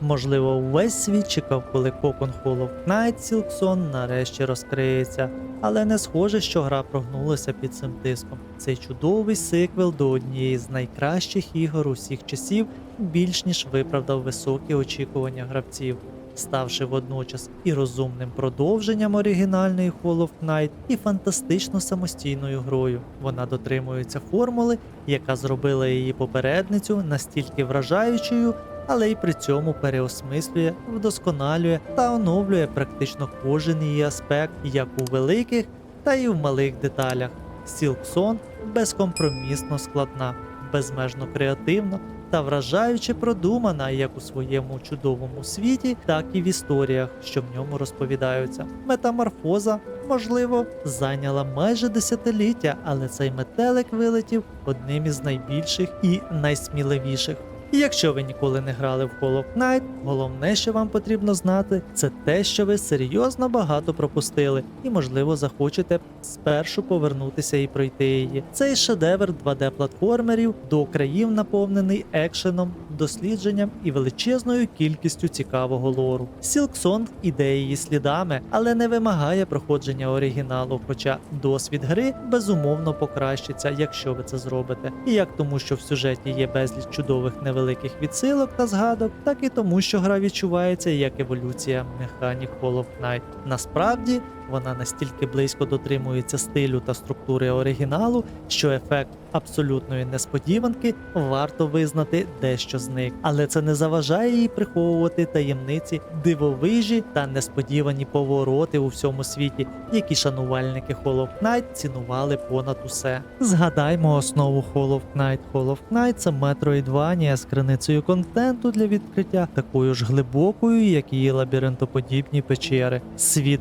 Можливо, увесь світ чекав, коли кокон Hollow Knight Silksong нарешті розкриється, але не схоже, що гра прогнулася під цим тиском. Цей чудовий сиквел до однієї з найкращих ігор усіх часів більш ніж виправдав високі очікування гравців, ставши водночас і розумним продовженням оригінальної Hollow Knight, і фантастично самостійною грою. Вона дотримується формули, яка зробила її попередницю настільки вражаючою, але й при цьому переосмислює, вдосконалює та оновлює практично кожен її аспект як у великих, та й в малих деталях. Silksong безкомпромісно складна, безмежно креативна та вражаюче продумана як у своєму чудовому світі, так і в історіях, що в ньому розповідаються. Метаморфоза, можливо, зайняла майже десятиліття, але цей метелик вилетів одним із найбільших і найсміливіших. І якщо ви ніколи не грали в Call of Knight, головне, що вам потрібно знати, це те, що ви серйозно багато пропустили, і, можливо, захочете спершу повернутися і пройти її. Цей шедевр 2D-платформерів до країв наповнений екшеном, дослідженням і величезною кількістю цікавого лору. Silksong іде її слідами, але не вимагає проходження оригіналу, хоча досвід гри безумовно покращиться, якщо ви це зробите. І як тому, що в сюжеті є безліч чудових невеликих відсилок та згадок, так і тому, що гра відчувається як еволюція механік Hollow Knight. Насправді вона настільки близько дотримується стилю та структури оригіналу, що ефект абсолютної несподіванки варто визнати дещо зник, але це не заважає їй приховувати таємниці, дивовижі та несподівані повороти у всьому світі, які шанувальники Hollow Knight цінували понад усе. Згадаймо основу Hollow Knight. Hollow Knight – це Metroidvania з криницею контенту для відкриття, такою ж глибокою, як її лабіринтоподібні печери. Світ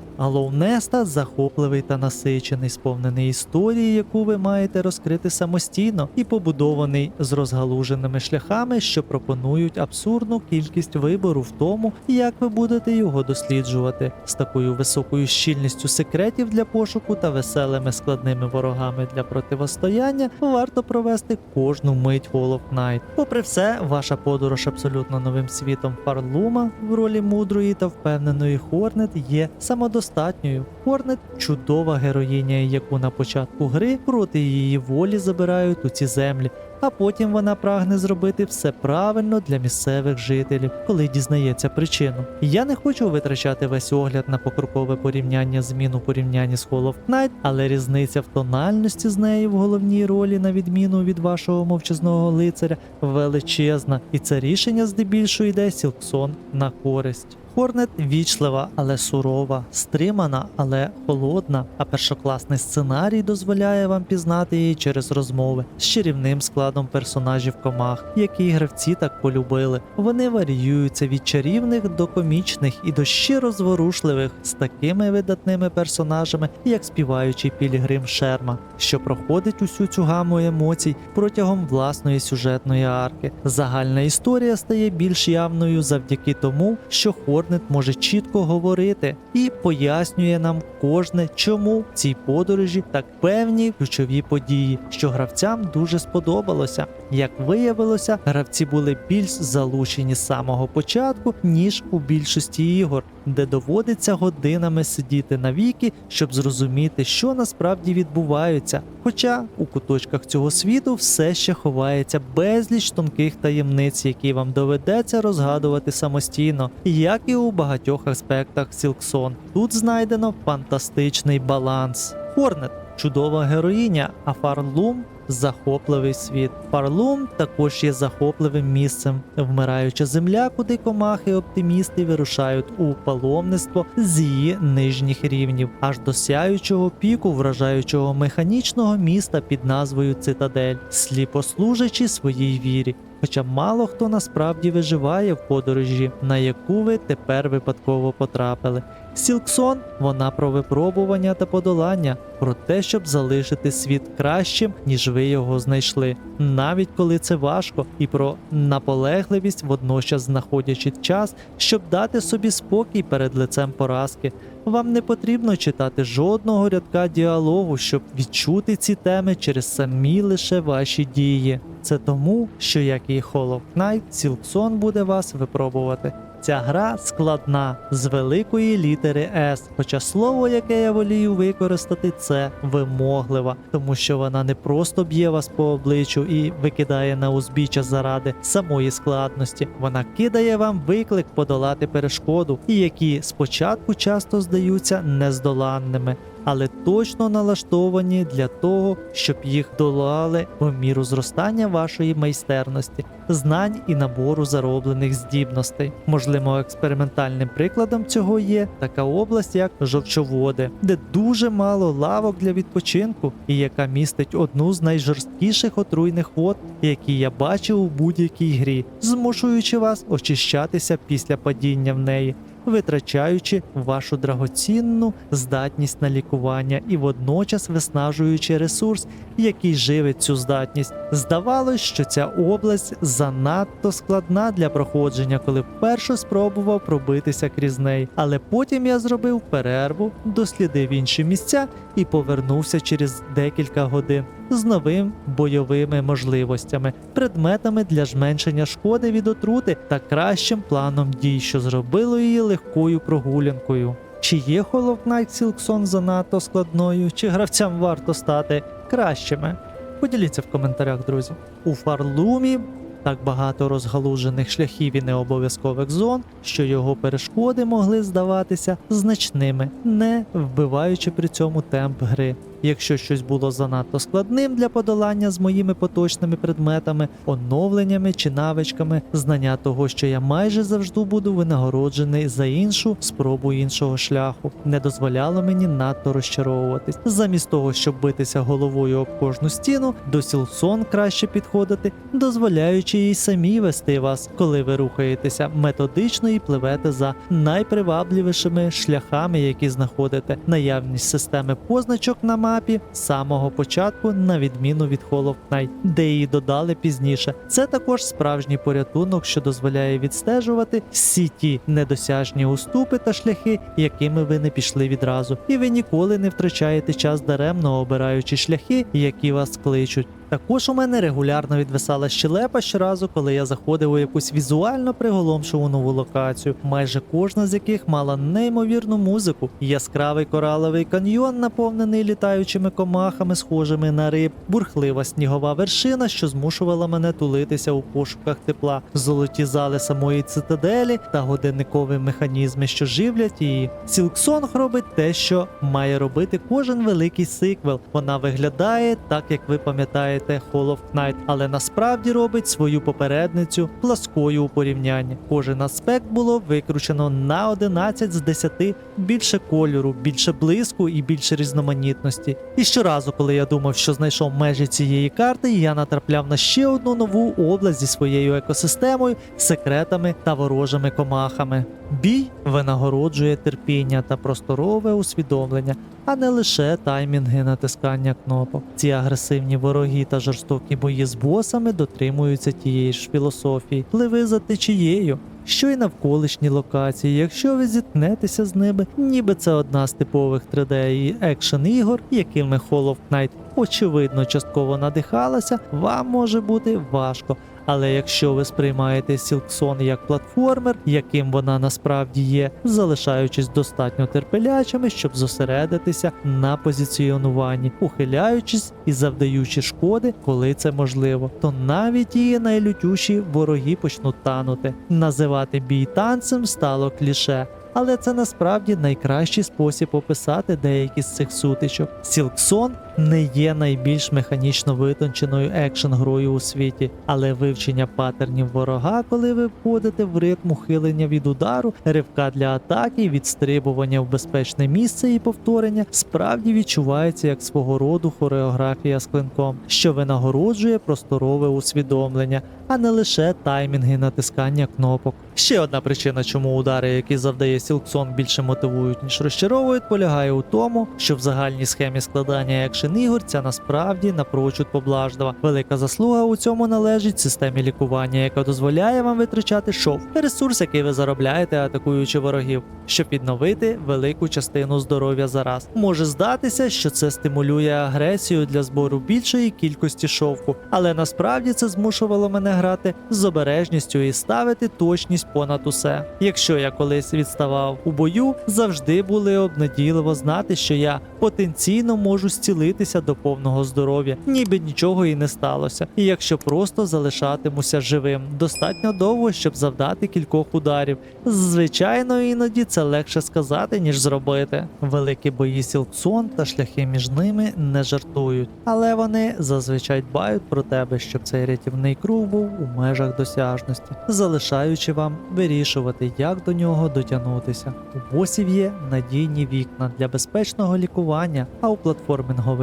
Алоунеста захопливий та насичений, сповнений історії, яку ви маєте розкрити самостійно, і побудований з розгалуженими шляхами, що пропонують абсурдну кількість вибору в тому, як ви будете його досліджувати, з такою високою щільністю секретів для пошуку та веселими складними ворогами для противостояння, варто провести кожну мить Hollow Knight. Попри все, ваша подорож абсолютно новим світом Фарлума в ролі мудрої та впевненої Хорнет є самодостатньою. Хорнет чудова героїня, яку на початку гри проти її волі забирають у ці землі. А потім вона прагне зробити все правильно для місцевих жителів, коли дізнається причину. Я не хочу витрачати весь огляд на покрокове порівняння змін у порівнянні з Hollow Knight, але різниця в тональності з нею в головній ролі, на відміну від вашого мовчазного лицаря, величезна, і це рішення здебільшого йде Сілксон на користь. Хорнет вічлива, але сурова, стримана, але холодна. А першокласний сценарій дозволяє вам пізнати її через розмови з чарівним складом персонажів комах, які гравці так полюбили. Вони варіюються від чарівних до комічних і до щиро зворушливих з такими видатними персонажами, як співаючий Пілігрим Шерма, що проходить усю цю гаму емоцій протягом власної сюжетної арки. Загальна історія стає більш явною завдяки тому, що Хорнет може чітко говорити і пояснює нам кожне, чому в цій подорожі так певні ключові події, що гравцям дуже сподобалося. Як виявилося, гравці були більш залучені з самого початку, ніж у більшості ігор, де доводиться годинами сидіти навіки, щоб зрозуміти, що насправді відбувається. Хоча у куточках цього світу все ще ховається безліч тонких таємниць, які вам доведеться розгадувати самостійно, як і у багатьох аспектах Silksong. Тут знайдено фантастичний баланс. Хорнет чудова героїня, а Фарлум захопливий світ. Фарлум також є захопливим місцем, вмираюча земля, куди комахи оптимісти вирушають у паломництво з її нижніх рівнів, аж до сяючого піку вражаючого механічного міста під назвою Цитадель, сліпо служачи своїй вірі. Хоча мало хто насправді виживає в подорожі, на яку ви тепер випадково потрапили. Сілксон вона про випробування та подолання, про те, щоб залишити світ кращим, ніж ви його знайшли, навіть коли це важко, і про наполегливість, водночас знаходячи час, щоб дати собі спокій перед лицем поразки. Вам не потрібно читати жодного рядка діалогу, щоб відчути ці теми через самі лише ваші дії. це тому, що як і Hollow Knight, Silksong буде вас випробувати. Ця гра складна з великої літери С, хоча слово, яке я волію використати, це вимоглива, тому що вона не просто б'є вас по обличчю і викидає на узбіччя заради самої складності. Вона кидає вам виклик подолати перешкоду, і які спочатку часто здаються нездоланними. Але точно налаштовані для того, щоб їх долали в міру зростання вашої майстерності, знань і набору зароблених здібностей. Можливо, експериментальним прикладом цього є така область, як жовчоводи, де дуже мало лавок для відпочинку, і яка містить одну з найжорсткіших отруйних вод, які я бачив у будь-якій грі, змушуючи вас очищатися після падіння в неї. Витрачаючи вашу драгоцінну здатність на лікування і водночас виснажуючи ресурс, який живить цю здатність, здавалось, що ця область занадто складна для проходження, коли вперше спробував пробитися крізь неї. Але потім я зробив перерву, дослідив інші місця і повернувся через декілька годин з новим бойовими можливостями, предметами для зменшення шкоди від отрути та кращим планом дій, що зробило її легкою прогулянкою. Чи є Hollow Silksong занадто складною, чи гравцям варто стати кращими? Поділіться в коментарях, друзі. У Фарлумі так багато розгалужених шляхів і необов'язкових зон, що його перешкоди могли здаватися значними, не вбиваючи при цьому темп гри. Якщо щось було занадто складним для подолання з моїми поточними предметами, оновленнями чи навичками, знання того, що я майже завжди буду винагороджений за іншу спробу іншого шляху, не дозволяло мені надто розчаровуватись. Замість того, щоб битися головою об кожну стіну, до Сілсон краще підходити, дозволяючи їй самі вести вас, коли ви рухаєтеся методично і пливете за найпривабливішими шляхами, які знаходите. Наявність системи позначок на мапі з самого початку, на відміну від Hollow Knight, де її додали пізніше. Це також справжній порятунок, що дозволяє відстежувати всі ті недосяжні уступи та шляхи, якими ви не пішли відразу, і ви ніколи не втрачаєте час даремно обираючи шляхи, які вас кличуть. Також у мене регулярно відвисала щелепа щоразу, коли я заходив у якусь візуально приголомшиву нову локацію, майже кожна з яких мала неймовірну музику, яскравий кораловий каньйон, наповнений літаючими комахами, схожими на риб, бурхлива снігова вершина, що змушувала мене тулитися у пошуках тепла, золоті зали самої цитаделі та годинникові механізми, що живлять її. Сілксонг робить те, що має робити кожен великий сиквел. Вона виглядає так, як ви пам'ятаєте. Hollow Knight, але насправді робить свою попередницю пласкою у порівнянні. Кожен аспект було викручено на 11 з 10 більше кольору, більше блиску і більше різноманітності. І щоразу, коли я думав, що знайшов межі цієї карти, я натрапляв на ще одну нову область зі своєю екосистемою, секретами та ворожими комахами. Бій винагороджує терпіння та просторове усвідомлення, а не лише таймінги натискання кнопок. Ці агресивні вороги та жорстокі бої з босами дотримуються тієї ж філософії, пливи за течією. Що й навколишні локації, якщо ви зіткнетеся з ними, ніби це одна з типових 3D і екшен ігор, якими Hollow Knight очевидно частково надихалася, вам може бути важко. Але якщо ви сприймаєте Сілксон як платформер, яким вона насправді є, залишаючись достатньо терпелячими, щоб зосередитися на позиціонуванні, ухиляючись і завдаючи шкоди, коли це можливо, то навіть її найлютіші вороги почнуть танути. Називати бій танцем стало кліше. Але це насправді найкращий спосіб описати деякі з цих сутичок. Сілксон не є найбільш механічно витонченою екшен грою у світі, але вивчення паттернів ворога, коли ви входите в ритм ухилення від удару, ривка для атаки, відстрибування в безпечне місце і повторення, справді відчувається як свого роду хореографія з клинком, що винагороджує просторове усвідомлення, а не лише таймінги натискання кнопок. Ще одна причина, чому удари, які завдає Сілксон, більше мотивують ніж розчаровують, полягає у тому, що в загальній схемі складання екшен причин ігор ця насправді напрочуд поблажлива. Велика заслуга у цьому належить системі лікування, яка дозволяє вам витрачати шов, ресурс, який ви заробляєте, атакуючи ворогів, щоб відновити велику частину здоров'я за раз. Може здатися, що це стимулює агресію для збору більшої кількості шовку, але насправді це змушувало мене грати з обережністю і ставити точність понад усе. Якщо я колись відставав у бою, завжди були обнадійливо знати, що я потенційно можу зцілитися до повного здоров'я, ніби нічого і не сталося. І якщо просто залишатимуся живим, достатньо довго, щоб завдати кількох ударів. Звичайно, іноді це легше сказати, ніж зробити. Великі бої Сілксон та шляхи між ними не жартують, але вони зазвичай дбають про тебе, щоб цей рятівний круг був у межах досяжності, залишаючи вам вирішувати, як до нього дотягнутися. У босів є надійні вікна для безпечного лікування, а у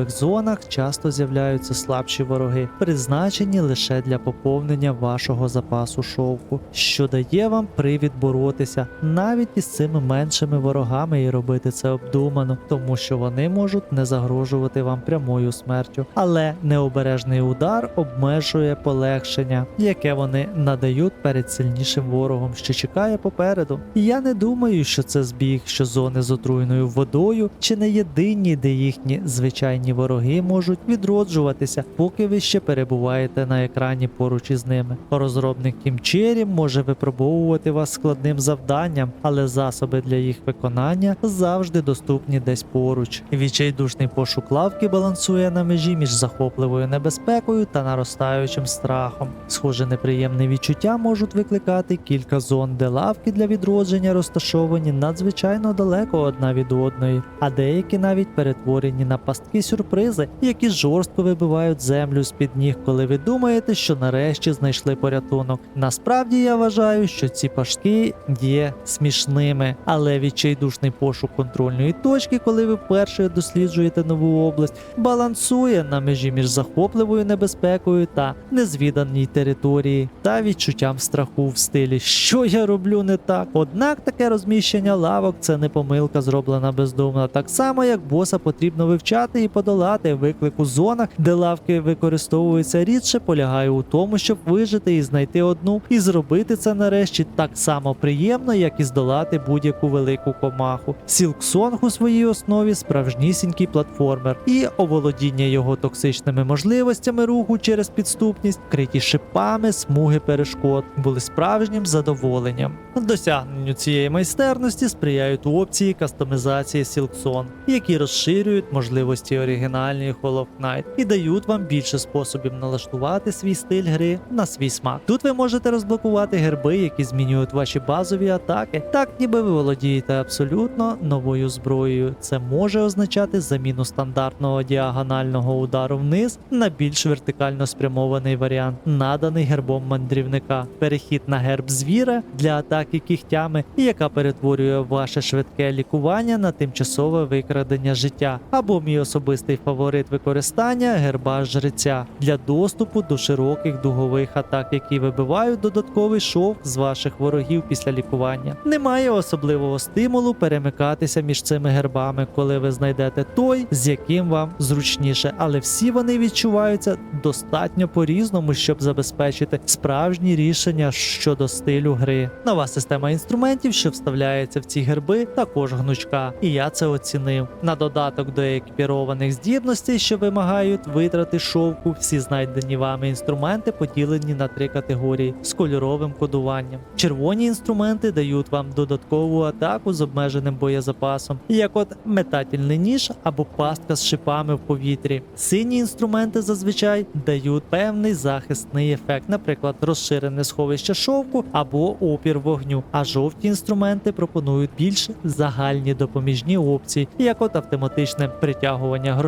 платформингових зонах часто з'являються слабші вороги, призначені лише для поповнення вашого запасу шовку, що дає вам привід боротися навіть із цими меншими ворогами і робити це обдумано, тому що вони можуть не загрожувати вам прямою смертю, але необережний удар обмежує полегшення, яке вони надають перед сильнішим ворогом, що чекає попереду. Я не думаю, що це збіг, що зони з отруйною водою чи не єдині, де їхні звичайні вороги можуть відроджуватися, поки ви ще перебуваєте на екрані поруч із ними. Розробник Cherry може випробовувати вас складним завданням, але засоби для їх виконання завжди доступні десь поруч. Відчайдушний пошук лавки балансує на межі між захопливою небезпекою та наростаючим страхом. Схоже, неприємні відчуття можуть викликати кілька зон, де лавки для відродження розташовані надзвичайно далеко одна від одної, а деякі навіть перетворені на пастки сюрпризи, які жорстко вибивають землю з-під ніг, коли ви думаєте, що нарешті знайшли порятунок. Насправді я вважаю, що ці пастки є смішними, але відчайдушний пошук контрольної точки, коли ви вперше досліджуєте нову область, балансує на межі між захопливою небезпекою та незвіданій території та відчуттям страху в стилі, що я роблю не так. Однак таке розміщення лавок це не помилка, зроблена бездумно. Так само, як боса потрібно вивчати і подолати виклик у зонах, де лавки використовуються рідше, полягає у тому, щоб вижити і знайти одну, і зробити це нарешті так само приємно, як і здолати будь-яку велику комаху. Сілксонг у своїй основі справжнісінький платформер, і оволодіння його токсичними можливостями руху через підступність, вкриті шипами, смуги перешкод, були справжнім задоволенням. Досягненню цієї майстерності сприяють опції кастомізації Silkson, які розширюють можливості оригінальної Hollow Knight і дають вам більше способів налаштувати свій стиль гри на свій смак. Тут ви можете розблокувати герби, які змінюють ваші базові атаки, так ніби ви володієте абсолютно новою зброєю. Це може означати заміну стандартного діагонального удару вниз на більш вертикально спрямований варіант, наданий гербом мандрівника, перехід на герб звіра для атаки кігтями, яка перетворює ваше швидке лікування на тимчасове викрадення життя, або мій особистий фаворит використання герба жреця для доступу до широких дугових атак, які вибивають додатковий шов з ваших ворогів після лікування. Немає особливого стимулу перемикатися між цими гербами, коли ви знайдете той, з яким вам зручніше, але всі вони відчуваються достатньо по-різному, щоб забезпечити справжні рішення щодо стилю гри. Нова система інструментів, що вставляється в ці герби, також гнучка, і я це оцінив. На додаток до екіпірованих здібностей, що вимагають витрати шовку, всі знайдені вами інструменти поділені на три категорії з кольоровим кодуванням. Червоні інструменти дають вам додаткову атаку з обмеженим боєзапасом, як от метательний ніж або пастка з шипами в повітрі. Сині інструменти зазвичай дають певний захисний ефект, наприклад, розширене сховище шовку або опір вогню. А жовті інструменти пропонують більш загальні допоміжні опції, як от автоматичне притягування грошей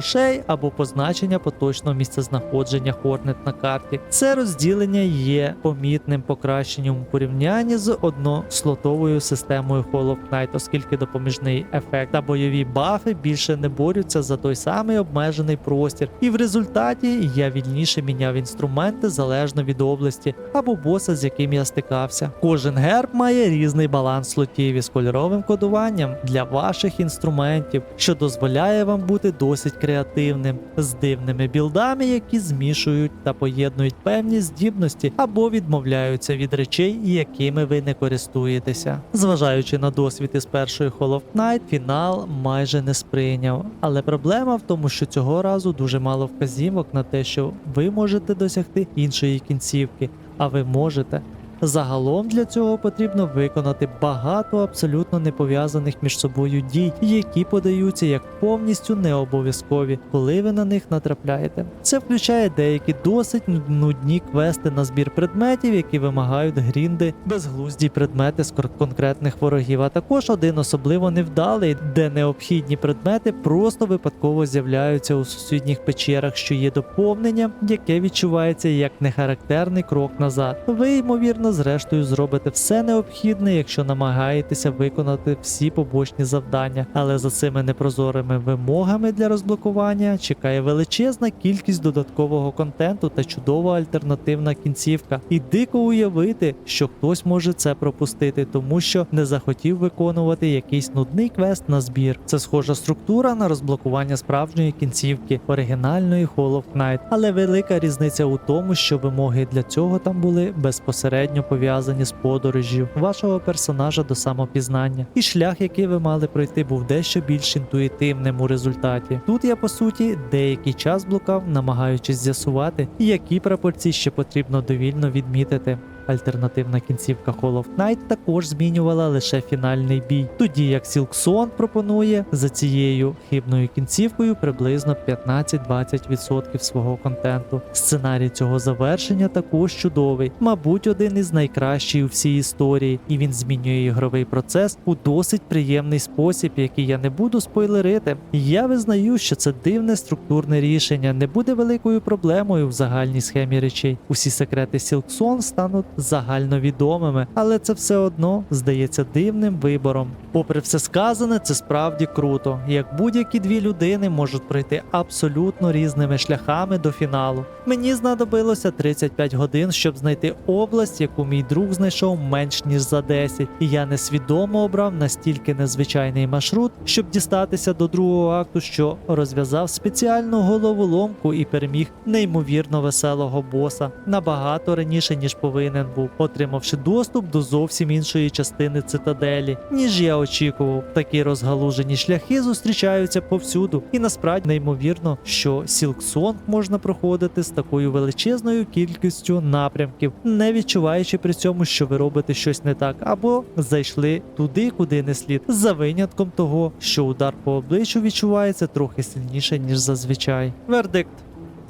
або позначення поточного місцезнаходження Хорнет на карті. Це розділення є помітним покращенням у порівнянні з однослотовою системою Hollow Knight, оскільки допоміжний ефект та бойові бафи більше не борються за той самий обмежений простір, і в результаті я вільніше міняв інструменти залежно від області або боса, з яким я стикався. Кожен герб має різний баланс слотів із кольоровим кодуванням для ваших інструментів, що дозволяє вам бути досить креативним з дивними білдами, які змішують та поєднують певні здібності або відмовляються від речей, якими ви не користуєтеся. Зважаючи на досвід із першої Hollow Knight, фінал майже не сприйняв. Але проблема в тому, що цього разу дуже мало вказівок на те, що ви можете досягти іншої кінцівки, а ви можете. Загалом для цього потрібно виконати багато абсолютно не пов'язаних між собою дій, які подаються як повністю необов'язкові, коли ви на них натрапляєте. Це включає деякі досить нудні квести на збір предметів, які вимагають грінди, безглузді предмети з конкретних ворогів, а також один особливо невдалий, де необхідні предмети просто випадково з'являються у сусідніх печерах, що є доповненням, яке відчувається як нехарактерний крок назад. Ви, ймовірно, зрештою зробите все необхідне, якщо намагаєтеся виконати всі побочні завдання, але за цими непрозорими вимогами для розблокування чекає величезна кількість додаткового контенту та чудова альтернативна кінцівка. І дико уявити, що хтось може це пропустити, тому що не захотів виконувати якийсь нудний квест на збір. Це схожа структура на розблокування справжньої кінцівки оригінальної Hollow Knight, але велика різниця у тому, що вимоги для цього там були безпосередньо пов'язані з подорожжю вашого персонажа до самопізнання, і шлях, який ви мали пройти, був дещо більш інтуїтивним у результаті. Тут я по суті деякий час блукав, намагаючись з'ясувати, які прапорці ще потрібно довільно відмітити. Альтернативна кінцівка Hollow Knight також змінювала лише фінальний бій, тоді як Silksong пропонує за цією хибною кінцівкою приблизно 15-20% свого контенту. Сценарій цього завершення також чудовий, мабуть, один із найкращих у всій історії, і він змінює ігровий процес у досить приємний спосіб, який я не буду спойлерити. Я визнаю, що це дивне структурне рішення не буде великою проблемою в загальній схемі речей. Усі секрети Silksong стануть загальновідомими, але це все одно здається дивним вибором. Попри все сказане, це справді круто, як будь-які дві людини можуть пройти абсолютно різними шляхами до фіналу. Мені знадобилося 35 годин, щоб знайти область, яку мій друг знайшов менш ніж за 10, і я несвідомо обрав настільки незвичайний маршрут, щоб дістатися до другого акту, що розв'язав спеціальну головоломку і переміг неймовірно веселого боса набагато раніше, ніж повинен був, отримавши доступ до зовсім іншої частини цитаделі, ніж я очікував. Такі розгалужені шляхи зустрічаються повсюду, і насправді неймовірно, що Сілксонг можна проходити з такою величезною кількістю напрямків, не відчуваючи при цьому, що ви робите щось не так, або зайшли туди, куди не слід, за винятком того, що удар по обличчю відчувається трохи сильніше, ніж зазвичай. Вердикт.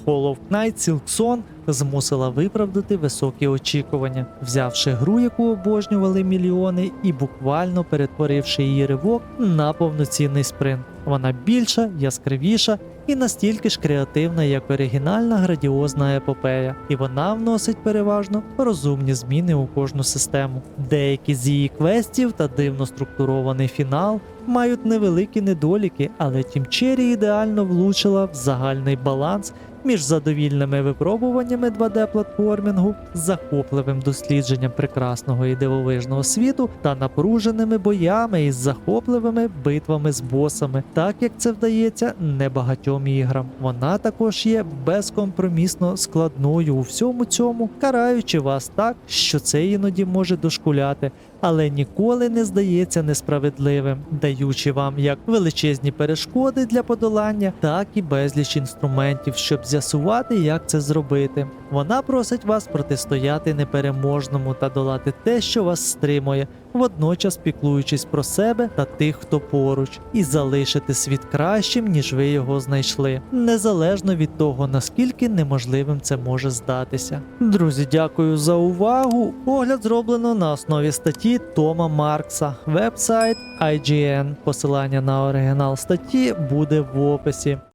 Hollow Knight Silksong змусила виправдати високі очікування, взявши гру, яку обожнювали мільйони, і буквально перетворивши її ривок на повноцінний спринт. Вона більша, яскравіша і настільки ж креативна, як оригінальна градіозна епопея, і вона вносить переважно розумні зміни у кожну систему. Деякі з її квестів та дивно структурований фінал мають невеликі недоліки, але Тім Черрі ідеально влучила в загальний баланс між задовільними випробуваннями 2D-платформінгу, захопливим дослідженням прекрасного і дивовижного світу та напруженими боями із захопливими битвами з босами, так як це вдається небагатьом іграм. Вона також є безкомпромісно складною у всьому цьому, караючи вас так, що це іноді може дошкуляти. Але ніколи не здається несправедливим, даючи вам як величезні перешкоди для подолання, так і безліч інструментів, щоб з'ясувати, як це зробити. Вона просить вас протистояти непереможному та долати те, що вас стримує, водночас піклуючись про себе та тих, хто поруч, і залишити світ кращим, ніж ви його знайшли, незалежно від того, наскільки неможливим це може здатися. Друзі, дякую за увагу. Огляд зроблено на основі статті Тома Маркса, вебсайт IGN. Посилання на оригінал статті буде в описі.